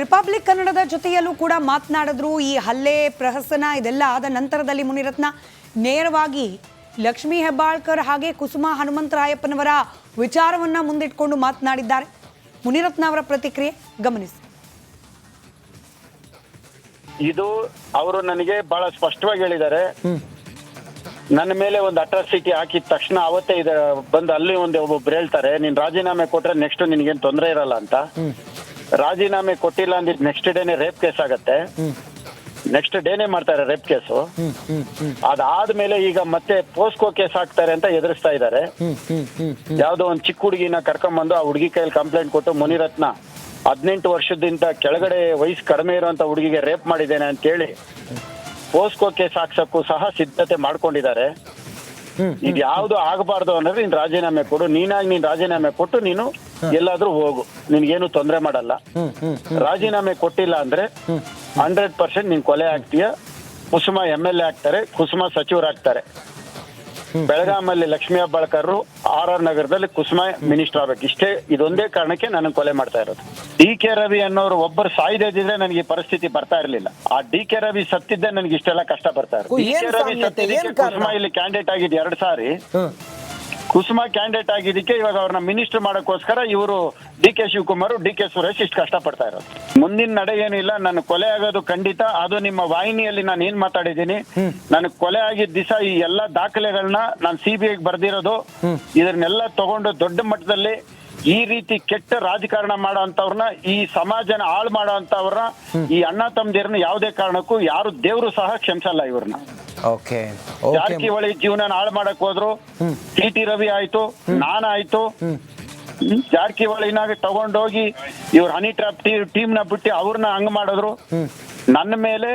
Republic ಕನ್ನಡದ ಜೊತೆಯಲ್ಲೂ ಕೂಡ ಮಾತನಾಡಿದ್ರು. ಈ ಹಲ್ಲೆ ಪ್ರಹಸನ ಇದೆಲ್ಲ ಆದ ನಂತರದಲ್ಲಿ ಮುನಿರತ್ನ ನೇರವಾಗಿ ಲಕ್ಷ್ಮೀ ಹೆಬ್ಬಾಳ್ಕರ್ ಹಾಗೆ ಕುಸುಮ ಹನುಮಂತರಾಯಪ್ಪನವರ ವಿಚಾರವನ್ನ ಮುಂದಿಟ್ಕೊಂಡು ಮಾತನಾಡಿದ್ದಾರೆ. ಮುನಿರತ್ನ ಅವರ ಪ್ರತಿಕ್ರಿಯೆ ಗಮನಿಸಿ. ಇದು ಅವರು ನನಗೆ ಬಹಳ ಸ್ಪಷ್ಟವಾಗಿ ಹೇಳಿದ್ದಾರೆ. ನನ್ನ ಮೇಲೆ ಒಂದು ಅಟ್ರಾಸಿಟಿ ಹಾಕಿದ ತಕ್ಷಣ ಅವತ್ತೇ ಇದೆ ಬಂದು ಅಲ್ಲಿ ಒಂದು ಒಬ್ಬೊಬ್ರು ಹೇಳ್ತಾರೆ ನೀನ್ ರಾಜೀನಾಮೆ ಕೊಟ್ರೆ ನೆಕ್ಸ್ಟ್ ನಿನ್ಗೇನ್ ತೊಂದರೆ ಇರಲ್ಲ ಅಂತ. ರಾಜೀನಾಮೆ ಕೊಟ್ಟಿಲ್ಲ ಅಂದಿದ್ ನೆಕ್ಸ್ಟ್ ಡೇನೆ ರೇಪ್ ಕೇಸ್ ಆಗತ್ತೆ. ನೆಕ್ಸ್ಟ್ ಡೇನೆ ಮಾಡ್ತಾರೆ ರೇಪ್ ಕೇಸು ಅದಾದ್ಮೇಲೆ ಈಗ ಮತ್ತೆ ಪೋಸ್ಕೋ ಕೇಸ್ ಹಾಕ್ತಾರೆ ಅಂತ ಎದುರಿಸ್ತಾ ಇದ್ದಾರೆ. ಯಾವ್ದೋ ಒಂದು ಚಿಕ್ಕ ಹುಡುಗಿನ ಕರ್ಕೊಂಬಂದು ಆ ಹುಡುಗಿ ಕೈಯಲ್ಲಿ ಕಂಪ್ಲೇಂಟ್ ಕೊಟ್ಟು ಮುನಿರತ್ನ ಹದಿನೆಂಟು ವರ್ಷದಿಂದ ಕೆಳಗಡೆ ವಯಸ್ಸು ಕಡಿಮೆ ಇರುವಂತ ಹುಡುಗಿಗೆ ರೇಪ್ ಮಾಡಿದ್ದೇನೆ ಅಂತ ಹೇಳಿ ಪೋಸ್ಕೋ ಕೇಸ್ ಹಾಕ್ಸಕ್ಕೂ ಸಹ ಸಿದ್ಧತೆ ಮಾಡ್ಕೊಂಡಿದ್ದಾರೆ. ಇದು ಯಾವ್ದು ಆಗಬಾರ್ದು ಅಂದ್ರೆ ನೀನ್ ರಾಜೀನಾಮೆ ಕೊಡು. ನೀನಾಗಿ ನೀನ್ ರಾಜೀನಾಮೆ ಕೊಟ್ಟು ನೀನು ಎಲ್ಲಾದ್ರೂ ಹೋಗು. ನಿನ್ಗೇನು ತೊಂದರೆ ಮಾಡಲ್ಲ. ರಾಜೀನಾಮೆ ಕೊಟ್ಟಿಲ್ಲ ಅಂದ್ರೆ ಹಂಡ್ರೆಡ್ ಪರ್ಸೆಂಟ್ ನೀನ್ ಕೊಲೆ ಆಗ್ತೀಯ. ಕುಸುಮ ಎಂ ಎಲ್ ಎ ಆಗ್ತಾರೆ. ಕುಸುಮ ಸಚಿವರಾಗ್ತಾರೆ. ಬೆಳಗಾಮಲ್ಲಿ ಲಕ್ಷ್ಮೀ ಅಬ್ಬಾಳ್ಕರ್ ಆರ್ ಆರ್ ನಗರದಲ್ಲಿ ಕುಸುಮ ಮಿನಿಸ್ಟರ್ ಆಗ್ಬೇಕು. ಇಷ್ಟೇ ಇದೊಂದೇ ಕಾರಣಕ್ಕೆ ನನ್ನ ಕೊಲೆ ಮಾಡ್ತಾ ಇರೋದು. ಡಿ ಕೆ ರವಿ ಅನ್ನೋರು ಒಬ್ಬರು ಸಾಯ್ದಿದ್ರೆ ನನಗೆ ಈ ಪರಿಸ್ಥಿತಿ ಬರ್ತಾ ಇರಲಿಲ್ಲ. ಆ ಡಿ ಕೆ ರವಿ ಸತ್ತಿದ್ದೆ ನನಗೆ ಇಷ್ಟೆಲ್ಲ ಕಷ್ಟ ಬರ್ತಾ ಇರೋದು. ಡಿ ಕೆ ರವಿ ಸತ್ತಿದ್ದೆ ಸತ್ತಿದ್ದಕ್ಕೆ? ಕುಸುಮ ಇಲ್ಲಿ ಕ್ಯಾಂಡಿಡೇಟ್ ಆಗಿದ್ದು ಎರಡು ಸಾರಿ. ಕುಸುಮ ಕ್ಯಾಂಡಿಡೇಟ್ ಆಗಿದ್ದಕ್ಕೆ ಇವಾಗ ಅವ್ರನ್ನ ಮಿನಿಸ್ಟರ್ ಮಾಡೋಕ್ಕೋಸ್ಕರ ಇವರು D K Shivakumar D K Suresh ಇಷ್ಟು ಕಷ್ಟಪಡ್ತಾ ಇರೋದು. ಮುಂದಿನ ನಡೆ ಏನಿಲ್ಲ ನಾನು ಕೊಲೆ ಆಗೋದು ಖಂಡಿತ. ಅದು ನಿಮ್ಮ ವಾಹಿನಿಯಲ್ಲಿ ನಾನು ಏನ್ ಮಾತಾಡಿದ್ದೀನಿ? ನನಗೆ ಕೊಲೆ ಆಗಿದ್ದ ದಿವಸ ಈ ಎಲ್ಲಾ ದಾಖಲೆಗಳನ್ನ ನಾನು ಸಿ ಬಿ ಐಗೆ ಬರ್ದಿರೋದು. ಇದನ್ನೆಲ್ಲ ತಗೊಂಡು ದೊಡ್ಡ ಮಟ್ಟದಲ್ಲಿ ಈ ರೀತಿ ಕೆಟ್ಟ ರಾಜಕಾರಣ ಮಾಡೋ ಅಂತವ್ರನ್ನ ಈ ಸಮಾಜನ ಹಾಳು ಮಾಡೋ ಅಂತವ್ರನ್ನ ಈ ಅಣ್ಣ ತಮ್ಮದಿರನ್ನ ಯಾವುದೇ ಕಾರಣಕ್ಕೂ ಯಾರು ದೇವರು ಸಹ ಕ್ಷಮಿಸಲ್ಲ ಇವ್ರನ್ನ. ಓಕೆ ಜಾರಕಿಹೊಳಿ ಜೀವನ ಹಾಳು ಮಾಡಕ್ ಹೋದ್ರು ಟಿ ಟಿ ರವಿ ಆಯ್ತು ನಾನಾಯ್ತು. ಜಾರಕಿಹೊಳಿನಾಗ ತಗೊಂಡೋಗಿ ಇವ್ರ ಹನಿ ಟ್ರಾಪ್ ಟೀಮ್ನ ಬಿಟ್ಟು ಅವ್ರನ್ನ ಹಂಗ್ ಮಾಡಿದ್ರು. ನನ್ನ ಮೇಲೆ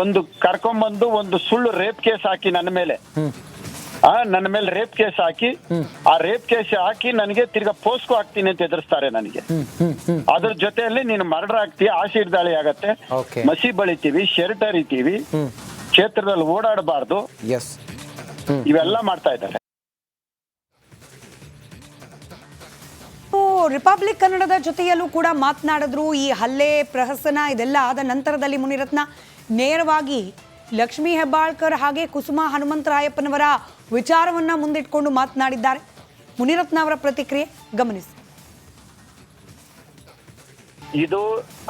ಒಂದು ಕರ್ಕೊಂಬಂದು ಒಂದು ಸುಳ್ಳು ರೇಪ್ ಕೇಸ್ ಹಾಕಿ ನನ್ನ ಮೇಲೆ. ನನ್ನ ಮೇಲೆ ರೇಪ್ ಕೇಸ್ ಹಾಕಿ ಆ ರೇಪ್ ಕೇಸ್ ಹಾಕಿ ನನಗೆ ತಿರ್ಗಾ ಪೋಸ್ಕೋ ಹಾಕ್ತೀನಿ ಅಂತ ಎದುರಿಸ್ತಾರೆ ನನಗೆ. ಅದ್ರ ಜೊತೆಯಲ್ಲಿ ನೀನು ಮರ್ಡರ್ ಆಗ್ತೀಯ ಆಶೀರ್ ದಾಳಿ ಆಗತ್ತೆ. ಮಸಿ ಬಳಿತೀವಿ ಶರ್ಟ್ ಹರಿತೀವಿ ಕ್ಷೇತ್ರದಲ್ಲಿ ಓಡಾಡಬಾರ್ದು. ಎಸ್ ಇವೆಲ್ಲ ಮಾಡ್ತಾ ಇದ್ದಾರೆ. ರಿಪಬ್ಲಿಕ್ ಕನ್ನಡದ ಜೊತೆಯಲ್ಲೂ ಕೂಡ ಮಾತನಾಡಿದ್ರು. ಈ ಹಲ್ಲೆ ಪ್ರಹಸನ ಇದೆಲ್ಲ ಆದ ನಂತರದಲ್ಲಿ ಮುನಿರತ್ನ ನೇರವಾಗಿ ಲಕ್ಷ್ಮೀ ಹೆಬ್ಬಾಳ್ಕರ್ ಹಾಗೆ ಕುಸುಮ ಹನುಮಂತರಾಯಪ್ಪನವರ ವಿಚಾರವನ್ನ ಮುಂದಿಟ್ಕೊಂಡು ಮಾತನಾಡಿದ್ದಾರೆ. ಮುನಿರತ್ನ ಅವರ ಪ್ರತಿಕ್ರಿಯೆ ಗಮನಿಸಿ. ಇದು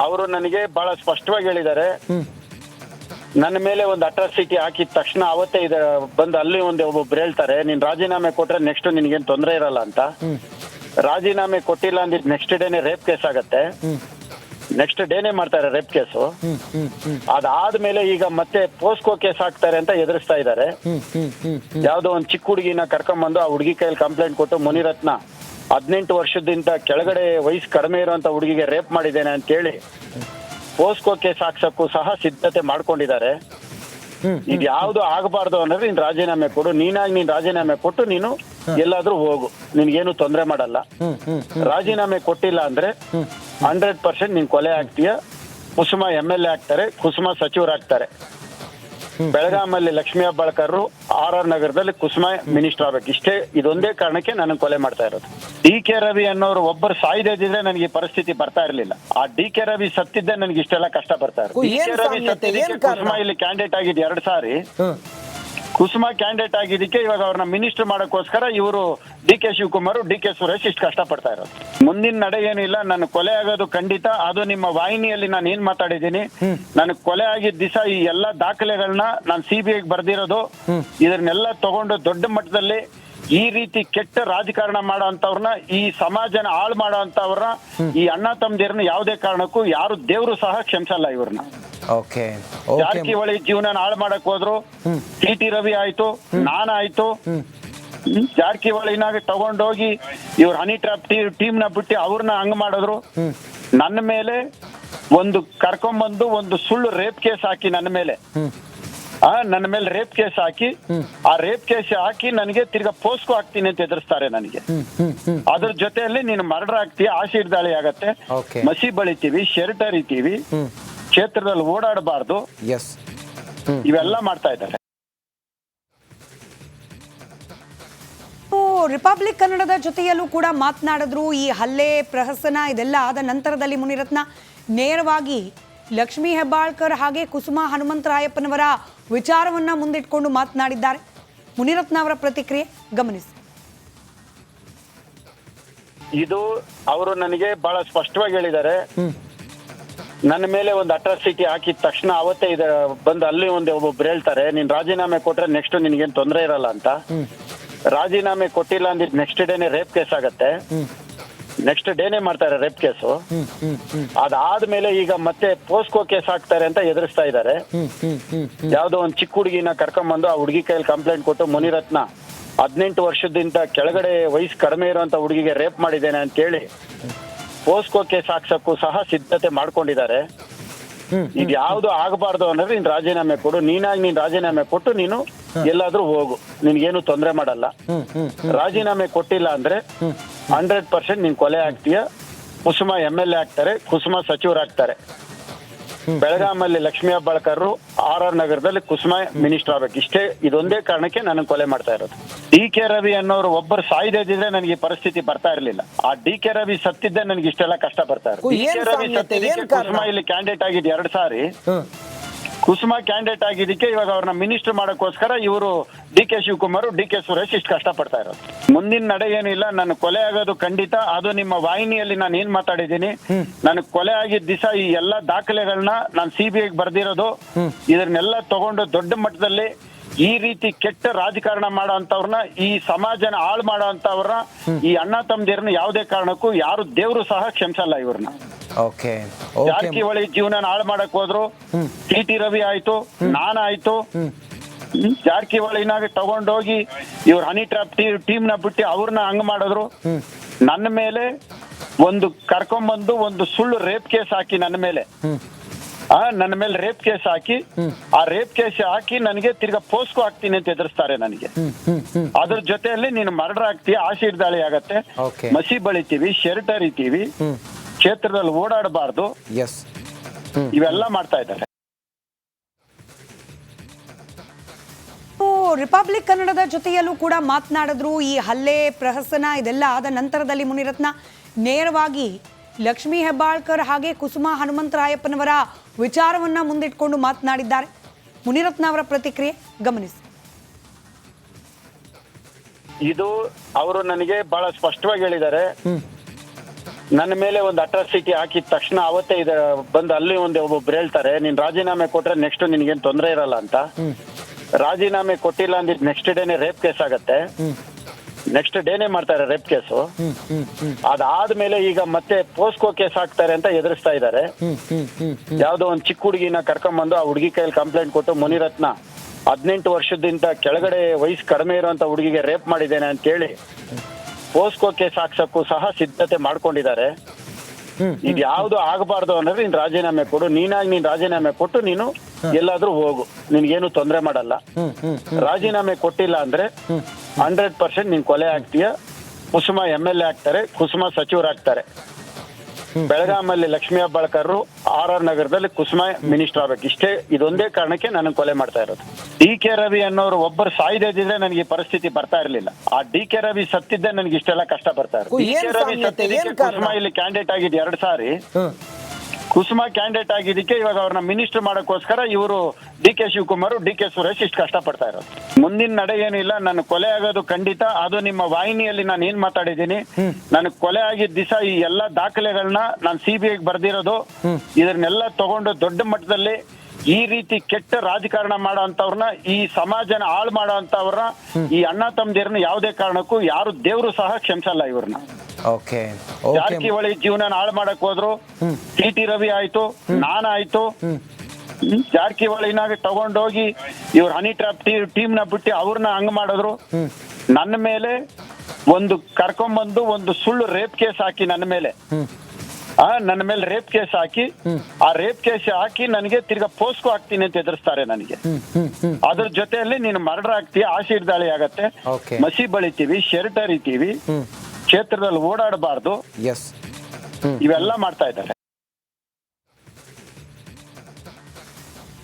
ಅವರು ನನಗೆ ಬಹಳ ಸ್ಪಷ್ಟವಾಗಿ ಹೇಳಿದ್ದಾರೆ. ನನ್ನ ಮೇಲೆ ಒಂದು ಅಟ್ರಾಸಿಟಿ ಹಾಕಿದ ತಕ್ಷಣ ಅವತ್ತೇ ಇದೆ ಬಂದು ಅಲ್ಲಿ ಒಂದು ಒಬ್ಬೊಬ್ರು ಹೇಳ್ತಾರೆ ನೀನ್ ರಾಜೀನಾಮೆ ಕೊಟ್ರೆ ನೆಕ್ಸ್ಟ್ ನಿನ್ಗೇನ್ ತೊಂದರೆ ಇರಲ್ಲ ಅಂತ. ರಾಜೀನಾಮೆ ಕೊಟ್ಟಿಲ್ಲ ಅಂದಿದ್ ನೆಕ್ಸ್ಟ್ ಡೇನೆ ರೇಪ್ ಕೇಸ್ ಆಗತ್ತೆ. ನೆಕ್ಸ್ಟ್ ಡೇನೆ ಮಾಡ್ತಾರೆ ರೇಪ್ ಕೇಸು ಅದಾದ್ಮೇಲೆ ಈಗ ಮತ್ತೆ ಪೋಸ್ಕೋ ಕೇಸ್ ಹಾಕ್ತಾರೆ ಅಂತ ಎದುರಿಸ್ತಾ ಇದ್ದಾರೆ. ಯಾವ್ದೋ ಒಂದು ಚಿಕ್ಕ ಹುಡುಗಿನ ಕರ್ಕೊಂಬಂದು ಆ ಹುಡುಗಿ ಕೈಯಲ್ಲಿ ಕಂಪ್ಲೇಂಟ್ ಕೊಟ್ಟು ಮುನಿರತ್ನ ಹದಿನೆಂಟು ವರ್ಷದಿಂದ ಕೆಳಗಡೆ ವಯಸ್ಸು ಕಡಿಮೆ ಇರುವಂತ ಹುಡುಗಿಗೆ ರೇಪ್ ಮಾಡಿದ್ದೇನೆ ಅಂತ ಹೇಳಿ ಪೋಸ್ಕೋ ಕೇಸ್ ಹಾಕ್ಸಕ್ಕೂ ಸಹ ಸಿದ್ಧತೆ ಮಾಡ್ಕೊಂಡಿದ್ದಾರೆ. ಇದು ಯಾವ್ದು ಆಗಬಾರ್ದು ಅನ್ನೋದು ನೀನ್ ರಾಜೀನಾಮೆ ಕೊಡು. ನೀನಾಗಿ ನೀನ್ ರಾಜೀನಾಮೆ ಕೊಟ್ಟು ನೀನು ಎಲ್ಲಾದ್ರೂ ಹೋಗು. ನಿನ್ಗೇನು ತೊಂದರೆ ಮಾಡಲ್ಲ. ರಾಜೀನಾಮೆ ಕೊಟ್ಟಿಲ್ಲ ಅಂದ್ರೆ ಹಂಡ್ರೆಡ್ ಪರ್ಸೆಂಟ್ ನೀನ್ ಕೊಲೆ ಆಗ್ತೀಯ. ಕುಸುಮ ಎಂ ಎಲ್ ಎ ಆಗ್ತಾರೆ ಕುಸುಮ ಸಚಿವರಾಗ್ತಾರೆ ಬೆಳಗಾಮಲ್ಲಿ ಲಕ್ಷ್ಮೀ ಹೆಬ್ಬಾಳ್ಕರ್ ಆರ್ ಆರ್ ನಗರದಲ್ಲಿ ಕುಸುಮ ಮಿನಿಸ್ಟರ್ ಆಗ್ಬೇಕು. ಇಷ್ಟೇ ಇದೊಂದೇ ಕಾರಣಕ್ಕೆ ನನ್ನ ಕೊಲೆ ಮಾಡ್ತಾ ಇರೋದು. ಡಿ ಕೆ ರವಿ ಅನ್ನೋರು ಒಬ್ಬರು ಸಾಯ್ದಿದ್ರೆ ನನಗೆ ಈ ಪರಿಸ್ಥಿತಿ ಬರ್ತಾ ಇರಲಿಲ್ಲ. ಆ ಡಿ ಕೆ ರವಿ ಸತ್ತಿದ್ದೆ ನನಗೆ ಇಷ್ಟೆಲ್ಲ ಕಷ್ಟ ಬರ್ತಾ ಇರೋದು. ಡಿ ಕೆ ರವಿ ಸತ್ತಿದ್ದೆ ಸತ್ತಿದ್ದಕ್ಕೆ ಕುಸುಮ ಇಲ್ಲಿ ಕ್ಯಾಂಡಿಡೇಟ್ ಆಗಿದ್ದು ಎರಡು ಸಾರಿ. ಕುಸುಮ ಕ್ಯಾಂಡಿಡೇಟ್ ಆಗಿದ್ದಕ್ಕೆ ಇವಾಗ ಅವ್ರನ್ನ ಮಿನಿಸ್ಟರ್ ಮಾಡೋಕ್ಕೋಸ್ಕರ ಇವರು D K Shivakumar D K Suresh ಇಷ್ಟು ಕಷ್ಟಪಡ್ತಾ ಇರೋದು. ಮುಂದಿನ ನಡೆ ಏನಿಲ್ಲ ನಾನು ಕೊಲೆ ಆಗೋದು ಖಂಡಿತ. ಅದು ನಿಮ್ಮ ವಾಹಿನಿಯಲ್ಲಿ ನಾನು ಏನ್ ಮಾತಾಡಿದ್ದೀನಿ? ನನಗೆ ಕೊಲೆ ಆಗಿದ್ದ ದಿವಸ ಈ ಎಲ್ಲಾ ದಾಖಲೆಗಳನ್ನ ನಾನು ಸಿ ಬಿ ಐಗೆ ಬರ್ದಿರೋದು. ಇದನ್ನೆಲ್ಲ ತಗೊಂಡು ದೊಡ್ಡ ಮಟ್ಟದಲ್ಲಿ ಈ ರೀತಿ ಕೆಟ್ಟ ರಾಜಕಾರಣ ಮಾಡೋ ಅಂತವ್ರನ್ನ ಈ ಸಮಾಜನ ಹಾಳು ಮಾಡೋ ಅಂತವ್ರನ್ನ ಈ ಅಣ್ಣ ತಮ್ಮದಿರನ್ನ ಯಾವುದೇ ಕಾರಣಕ್ಕೂ ಯಾರು ದೇವರು ಸಹ ಕ್ಷಮಿಸಲ್ಲ ಇವ್ರನ್ನ. ಓಕೆ. ಜಾರಕಿಹೊಳಿ ಜೀವನ ಹಾಳು ಮಾಡಕ್ ಹೋದ್ರು. ಟಿ ಟಿ ರವಿ ಆಯ್ತು ನಾನಾಯ್ತು. ಜಾರಕಿಹೊಳಿನಾಗ ತಗೊಂಡೋಗಿ ಇವ್ರ ಹನಿ ಟ್ರಾಪ್ ಟೀಮ್ನ ಬಿಟ್ಟು ಅವ್ರನ್ನ ಹಂಗ್ ಮಾಡಿದ್ರು. ನನ್ನ ಮೇಲೆ ಒಂದು ಕರ್ಕೊಂಬಂದು ಒಂದು ಸುಳ್ಳು ರೇಪ್ ಕೇಸ್ ಹಾಕಿ ನನ್ನ ಮೇಲೆ. ನನ್ನ ಮೇಲೆ ರೇಪ್ ಕೇಸ್ ಹಾಕಿ ಆ ರೇಪ್ ಕೇಸ್ ಹಾಕಿ ನನಗೆ ತಿರ್ಗಾ ಪೋಸ್ಕೋ ಹಾಕ್ತೀನಿ ಅಂತ ಎದುರಿಸ್ತಾರೆ ನನಗೆ. ಅದ್ರ ಜೊತೆಯಲ್ಲಿ ನೀನು ಮರ್ಡರ್ ಆಗ್ತೀಯ ಆಶೀರ್ ದಾಳಿ ಆಗತ್ತೆ. ಮಸಿ ಬಳಿತೀವಿ ಶರ್ಟ್ ಹರಿತೀವಿ ಕ್ಷೇತ್ರದಲ್ಲಿ ಓಡಾಡಬಾರ್ದು. ಇವೆಲ್ಲ ಮಾಡ್ತಾ ಇದ್ದಾರೆ. ರಿಪಬ್ಲಿಕ್ ಕನ್ನಡದ ಜೊತೆಯಲ್ಲೂ ಕೂಡ ಮಾತನಾಡಿದ್ರು ಈ ಹಲ್ಲೆ ಪ್ರಹಸನ ಇದೆಲ್ಲ ಆದ ನಂತರದಲ್ಲಿ ಮುನಿರತ್ನ ನೇರವಾಗಿ ಲಕ್ಷ್ಮೀ ಹೆಬ್ಬಾಳ್ಕರ್ ಹಾಗೆ ಕುಸುಮಾ ಹನುಮಂತರಾಯಪ್ಪನವರ ವಿಚಾರವನ್ನ ಮುಂದಿಟ್ಕೊಂಡು ಮಾತನಾಡಿದ್ದಾರೆ. ಮುನಿರತ್ನ ಅವರ ಪ್ರತಿಕ್ರಿಯೆ ಗಮನಿಸಿ. ಇದು ಅವರು ನನಗೆ ಬಹಳ ಸ್ಪಷ್ಟವಾಗಿ ಹೇಳಿದ್ದಾರೆ. ನನ್ನ ಮೇಲೆ ಒಂದು ಅಟ್ರಾಸಿಟಿ ಹಾಕಿದ ತಕ್ಷಣ ಅವತ್ತೇ ಇದೆ ಬಂದು ಅಲ್ಲಿ ಒಂದು ಒಬ್ಬೊಬ್ರು ಹೇಳ್ತಾರೆ ನೀನ್ ರಾಜೀನಾಮೆ ಕೊಟ್ರೆ ನೆಕ್ಸ್ಟ್ ನಿನ್ಗೇನ್ ತೊಂದರೆ ಇರಲ್ಲ ಅಂತ. ರಾಜೀನಾಮೆ ಕೊಟ್ಟಿಲ್ಲ ಅಂದಿದ್ ನೆಕ್ಸ್ಟ್ ಡೇನೆ ರೇಪ್ ಕೇಸ್ ಆಗತ್ತೆ. ನೆಕ್ಸ್ಟ್ ಡೇನೆ ಮಾಡ್ತಾರೆ ರೇಪ್ ಕೇಸು ಅದಾದ್ಮೇಲೆ ಈಗ ಮತ್ತೆ ಪೋಸ್ಕೋ ಕೇಸ್ ಹಾಕ್ತಾರೆ ಅಂತ ಎದುರಿಸ್ತಾ ಇದ್ದಾರೆ. ಯಾವ್ದೋ ಒಂದು ಚಿಕ್ಕ ಹುಡುಗಿನ ಕರ್ಕೊಂಬಂದು ಆ ಹುಡುಗಿ ಕೈಯಲ್ಲಿ ಕಂಪ್ಲೇಂಟ್ ಕೊಟ್ಟು ಮುನಿರತ್ನ ಹದಿನೆಂಟು ವರ್ಷದಿಂದ ಕೆಳಗಡೆ ವಯಸ್ಸು ಕಡಿಮೆ ಇರುವಂತ ಹುಡುಗಿಗೆ ರೇಪ್ ಮಾಡಿದ್ದೇನೆ ಅಂತ ಹೇಳಿ ಪೋಸ್ಕೋ ಕೇಸ್ ಹಾಕ್ಸಕ್ಕೂ ಸಹ ಸಿದ್ಧತೆ ಮಾಡ್ಕೊಂಡಿದ್ದಾರೆ. ಇದು ಯಾವ್ದು ಆಗಬಾರ್ದು ಅಂದ್ರೆ ನೀನ್ ರಾಜೀನಾಮೆ ಕೊಡು. ನೀನಾಗಿ ನೀನ್ ರಾಜೀನಾಮೆ ಕೊಟ್ಟು ನೀನು ಎಲ್ಲಾದ್ರೂ ಹೋಗು. ನಿನ್ಗೇನು ತೊಂದರೆ ಮಾಡಲ್ಲ. ರಾಜೀನಾಮೆ ಕೊಟ್ಟಿಲ್ಲ ಅಂದ್ರೆ ಹಂಡ್ರೆಡ್ ಪರ್ಸೆಂಟ್ ನೀನ್ ಕೊಲೆ ಆಗ್ತೀಯ? ಕುಸುಮ ಎಂ ಎಲ್ ಎ ಆಗ್ತಾರೆ ಕುಸುಮ ಸಚಿವರಾಗ್ತಾರೆ ಬೆಳಗಾಮಲ್ಲಿ ಲಕ್ಷ್ಮೀ ಅಬ್ಬಾಳ್ಕರ್ ಆರ್ ಆರ್ ನಗರದಲ್ಲಿ ಕುಸುಮ ಮಿನಿಸ್ಟರ್ ಆಗ್ಬೇಕು. ಇಷ್ಟೇ ಇದೊಂದೇ ಕಾರಣಕ್ಕೆ ನಾನು ಕೊಲೆ ಮಾಡ್ತಾ ಇರೋದು. ಡಿ ಕೆ ರವಿ ಅನ್ನೋರು ಒಬ್ಬರು ಸಾಯ್ದಿದ್ರೆ ನನಗೆ ಪರಿಸ್ಥಿತಿ ಬರ್ತಾ ಇರಲಿಲ್ಲ. ಆ ಡಿ ಕೆ ರವಿ ಸತ್ತಿದ್ದೆ ನನಗೆ ಇಷ್ಟೆಲ್ಲ ಕಷ್ಟ ಬರ್ತಾ ಇರೋದು. D K Ravi? ಸತ್ತಿದ್ದಕ್ಕೆ ಕುಸುಮ ಇಲ್ಲಿ ಕ್ಯಾಂಡಿಡೇಟ್ ಆಗಿದ್ದು ಎರಡು ಸಾರಿ. ಕುಸುಮ ಕ್ಯಾಂಡಿಡೇಟ್ ಆಗಿದ್ದಕ್ಕೆ ಇವಾಗ ಅವ್ರನ್ನ ಮಿನಿಸ್ಟರ್ ಮಾಡೋಕ್ಕೋಸ್ಕರ ಇವರು D K Shivakumar D K Suresh ಇಷ್ಟು ಕಷ್ಟಪಡ್ತಾ ಇರೋದು. ಮುಂದಿನ ನಡೆ ಏನಿಲ್ಲ ನಾನು ಕೊಲೆ ಆಗೋದು ಖಂಡಿತ. ಅದು ನಿಮ್ಮ ವಾಹಿನಿಯಲ್ಲಿ ನಾನು ಏನ್ ಮಾತಾಡಿದ್ದೀನಿ? ನಾನು ಕೊಲೆ ಆಗಿದ್ದ ದಿವಸ ಈ ಎಲ್ಲಾ ದಾಖಲೆಗಳನ್ನ ನಾನು ಸಿ ಬಿ ಐಗೆ ಬರ್ದಿರೋದು. ಇದನ್ನೆಲ್ಲ ತಗೊಂಡು ದೊಡ್ಡ ಮಟ್ಟದಲ್ಲಿ ಈ ರೀತಿ ಕೆಟ್ಟ ರಾಜಕಾರಣ ಮಾಡೋ ಅಂತವ್ರನ್ನ ಈ ಸಮಾಜನ ಹಾಳು ಮಾಡೋ ಅಂತವ್ರನ್ನ ಈ ಅಣ್ಣ ತಮ್ಮದಿರನ್ನ ಯಾವುದೇ ಕಾರಣಕ್ಕೂ ಯಾರು ದೇವರು ಸಹ ಕ್ಷಮಿಸಲ್ಲ ಇವ್ರನ್ನ. ಜಾರಕಿಹೊಳಿ ಜೀವನ ಹಾಳು ಮಾಡಕ್ ಹೋದ್ರು ಟಿ ಟಿ ರವಿ ಆಯ್ತು ನಾನಾಯ್ತು ಜಾರಕಿಹೊಳಿನಾಗ ತಗೊಂಡೋಗಿ ಇವ್ರ ಹನಿ ಟ್ರಾಪ್ ಟೀಮ್ನ ಬಿಟ್ಟು ಅವ್ರನ್ನ ಹಂಗ್ ಮಾಡಿದ್ರು. ನನ್ನ ಮೇಲೆ ಒಂದು ಕರ್ಕೊಂಬಂದು ಒಂದು ಸುಳ್ಳು ರೇಪ್ ಕೇಸ್ ಹಾಕಿ ನನ್ನ ಮೇಲೆ. ಆ ನನ್ನ ಮೇಲೆ ರೇಪ್ ಕೇಸ್ ಹಾಕಿ ಆ ರೇಪ್ ಕೇಸ್ ಹಾಕಿ ನನಗೆ ತಿರ್ಗಾ ಪೋಸ್ಕೋ ಹಾಕ್ತೀನಿ ಅಂತ ಎದುರಿಸ್ತಾರೆ ನನಗೆ. ಅದ್ರ ಜೊತೆಯಲ್ಲಿ ನೀನು ಮರ್ಡರ್ ಆಗ್ತೀಯ ಆಸಿಡ್ ದಾಳಿ ಆಗತ್ತೆ. ಮಸಿ ಬಳಿತೀವಿ ಶರ್ಟ್ ಹರಿತೀವಿ. ಕ್ಷೇತ್ರದಲ್ಲಿ ಓಡಾಡಬಾರ್ದು. ಇವೆಲ್ಲ ಮಾಡ್ತಾ ಇದ್ದಾರೆ. ರಿಪಬ್ಲಿಕ್ ಕನ್ನಡದ ಜೊತೆಯಲ್ಲೂ ಕೂಡ ಮಾತನಾಡಿದ್ರು. ಈ ಹಲ್ಲೆ ಪ್ರಹಸನ ಇದೆಲ್ಲ ಆದ ನಂತರದಲ್ಲಿ ಮುನಿರತ್ನ ನೇರವಾಗಿ ಲಕ್ಷ್ಮೀ ಹೆಬ್ಬಾಳ್ಕರ್ ಹಾಗೆ ಕುಸುಮಾ ಹನುಮಂತರಾಯಪ್ಪನವರ ವಿಚಾರವನ್ನ ಮುಂದಿಟ್ಕೊಂಡು ಮಾತನಾಡಿದ್ದಾರೆ. ಮುನಿರತ್ನ ಅವರ ಪ್ರತಿಕ್ರಿಯೆ ಗಮನಿಸಿ. ಇದು ಅವರು ನನಗೆ ಬಹಳ ಸ್ಪಷ್ಟವಾಗಿ ಹೇಳಿದ್ದಾರೆ. ನನ್ನ ಮೇಲೆ ಒಂದು ಅಟ್ರಾಸಿಟಿ ಹಾಕಿದ ತಕ್ಷಣ ಅವತ್ತೇ ಇದೆ ಬಂದು ಅಲ್ಲಿ ಒಂದು ಒಬ್ಬೊಬ್ರು ಹೇಳ್ತಾರೆ ನೀನ್ ರಾಜೀನಾಮೆ ಕೊಟ್ರೆ ನೆಕ್ಸ್ಟ್ ನಿನ್ಗೇನು ತೊಂದರೆ ಇರಲ್ಲ ಅಂತ. ರಾಜೀನಾಮೆ ಕೊಟ್ಟಿಲ್ಲ ಅಂದ್ರೆ ನೆಕ್ಸ್ಟ್ ಡೇನೆ ರೇಪ್ ಕೇಸ್ ಆಗತ್ತೆ. ನೆಕ್ಸ್ಟ್ ಡೇನೆ ಮಾಡ್ತಾರೆ ರೇಪ್ ಕೇಸು. ಅದಾದ್ಮೇಲೆ ಈಗ ಮತ್ತೆ ಪೋಸ್ಕೋ ಕೇಸ್ ಹಾಕ್ತಾರೆ ಅಂತ ಎದುರಿಸ್ತಾ ಇದ್ದಾರೆ. ಯಾವ್ದೋ ಒಂದು ಚಿಕ್ಕ ಹುಡುಗಿನ ಕರ್ಕೊಂಬಂದು ಆ ಹುಡುಗಿ ಕೈಯಲ್ಲಿ ಕಂಪ್ಲೇಂಟ್ ಕೊಟ್ಟು ಮುನಿರತ್ನ ಹದಿನೆಂಟು ವರ್ಷದಿಂದ ಕೆಳಗಡೆ ವಯಸ್ಸು ಕಡಿಮೆ ಇರುವಂತ ಹುಡುಗಿಗೆ ರೇಪ್ ಮಾಡಿದ್ದೇನೆ ಅಂತ ಹೇಳಿ ಪೋಸ್ಕೋ ಕೇಸ್ ಹಾಕ್ಸಕ್ಕೂ ಸಹ ಸಿದ್ಧತೆ ಮಾಡ್ಕೊಂಡಿದ್ದಾರೆ. ಇದು ಯಾವ್ದು ಆಗಬಾರ್ದು ಅಂದ್ರೆ ನೀನ್ ರಾಜೀನಾಮೆ ಕೊಡು. ನೀನಾಗಿ ನೀನ್ ರಾಜೀನಾಮೆ ಕೊಟ್ಟು ನೀನು ಎಲ್ಲಾದ್ರೂ ಹೋಗು. ನಿನ್ಗೇನು ತೊಂದರೆ ಮಾಡಲ್ಲ. ರಾಜೀನಾಮೆ ಕೊಟ್ಟಿಲ್ಲ ಅಂದ್ರೆ ಹಂಡ್ರೆಡ್ ಪರ್ಸೆಂಟ್ ನೀನ್ ಕೊಲೆ ಆಗ್ತೀಯ? ಕುಸುಮ ಎಂ ಎಲ್ ಎ ಆಗ್ತಾರೆ ಕುಸುಮ ಸಚಿವರಾಗ್ತಾರೆ. ಬೆಳಗಾಮಲ್ಲಿ ಲಕ್ಷ್ಮೀ ಅಬ್ಬಾಳ್ಕರ್ ಆರ್ ಆರ್ ನಗರದಲ್ಲಿ ಕುಸುಮ ಮಿನಿಸ್ಟರ್ ಆಗ್ಬೇಕು. ಇಷ್ಟೇ ಇದೊಂದೇ ಕಾರಣಕ್ಕೆ ನಾನು ಕೊಲೆ ಮಾಡ್ತಾ ಇರೋದು. ಡಿ ಕೆ ರವಿ ಅನ್ನೋರು ಒಬ್ಬರು ಸಾಯ್ದಿದ್ರೆ ನನಗೆ ಈ ಪರಿಸ್ಥಿತಿ ಬರ್ತಾ ಇರಲಿಲ್ಲ. ಆ ಡಿ ಕೆ ರವಿ ಸತ್ತಿದ್ದೆ ನನಗೆ ಇಷ್ಟೆಲ್ಲ ಕಷ್ಟ ಬರ್ತಾ ಇರೋದು. D K Ravi? ಸತ್ತಿದ್ದಕ್ಕೆ? ಕುಸುಮ ಇಲ್ಲಿ ಕ್ಯಾಂಡಿಡೇಟ್ ಆಗಿದ್ದು ಎರಡು ಸಾರಿ. ಕುಸುಮ ಕ್ಯಾಂಡಿಡೇಟ್ ಆಗಿದ್ದಕ್ಕೆ ಇವಾಗ ಅವ್ರನ್ನ ಮಿನಿಸ್ಟರ್ ಮಾಡೋಕ್ಕೋಸ್ಕರ ಇವರು D K Shivakumar D K Suresh ಇಷ್ಟು ಕಷ್ಟಪಡ್ತಾ ಇರೋದು. ಮುಂದಿನ ನಡೆ ಏನಿಲ್ಲ ನಾನು ಕೊಲೆ ಆಗೋದು ಖಂಡಿತ. ಅದು ನಿಮ್ಮ ವಾಹಿನಿಯಲ್ಲಿ ನಾನು ಏನ್ ಮಾತಾಡಿದ್ದೀನಿ? ನಾನು ಕೊಲೆ ಆಗಿದ್ದ ದಿವಸ ಈ ಎಲ್ಲಾ ದಾಖಲೆಗಳನ್ನ ನಾನು ಸಿ ಬಿ ಐಗೆ ಬರ್ದಿರೋದು. ಇದನ್ನೆಲ್ಲ ತಗೊಂಡು ದೊಡ್ಡ ಮಟ್ಟದಲ್ಲಿ ಈ ರೀತಿ ಕೆಟ್ಟ ರಾಜಕಾರಣ ಮಾಡೋ ಅಂತವ್ರನ್ನ ಈ ಸಮಾಜನ ಹಾಳು ಮಾಡೋ ಅಂತವ್ರನ್ನ ಈ ಅಣ್ಣ ತಮ್ಮದಿರನ್ನ ಯಾವುದೇ ಕಾರಣಕ್ಕೂ ಯಾರು ದೇವರು ಸಹ ಕ್ಷಮಿಸಲ್ಲ ಇವ್ರನ್ನ. ಓಕೆ. ಓಕೆ. ಜಾರಕಿಹೊಳಿ ಜೀವನ ಹಾಳು ಮಾಡಕ್ ಹೋದ್ರು. ಟಿ ಟಿ ರವಿ ಆಯ್ತು ನಾನಾಯ್ತು ಹ್ಮ್, ಜಾರಕಿಹೊಳಿನಾಗ ತಗೊಂಡೋಗಿ ಇವ್ರ ಹನಿ ಟ್ರಾಪ್ ಟೀಮ್ನ ಬಿಟ್ಟು ಅವ್ರನ್ನ ಹಂಗ್ ಮಾಡಿದ್ರು. ನನ್ನ ಮೇಲೆ ಒಂದು ಕರ್ಕೊಂಬಂದು ಒಂದು ಸುಳ್ಳು ರೇಪ್ ಕೇಸ್ ಹಾಕಿ ನನ್ನ ಮೇಲೆ. ಆ ನನ್ನ ಮೇಲೆ ರೇಪ್ ಕೇಸ್ ಹಾಕಿ ಆ ರೇಪ್ ಕೇಸ್ ಹಾಕಿ ನನಗೆ ತಿರ್ಗಾ ಪೋಸ್ಕೋ ಹಾಕ್ತೀನಿ ಅಂತ ಎದುರಿಸ್ತಾರೆ ನನಗೆ. ಅದ್ರ ಜೊತೆಯಲ್ಲಿ ನೀನು ಮರ್ಡರ್ ಆಗ್ತೀಯ ಆಸಿಡ್ ದಾಳಿ ಆಗತ್ತೆ. Okay. ಮಸಿ ಬಳಿತೀವಿ ಶರ್ಟ್ ಹರಿತೀವಿ. ಕ್ಷೇತ್ರದಲ್ಲಿ ಓಡಾಡಬಾರ್ದು. ಇವೆಲ್ಲ ಮಾಡ್ತಾ ಇದ್ದಾರೆ.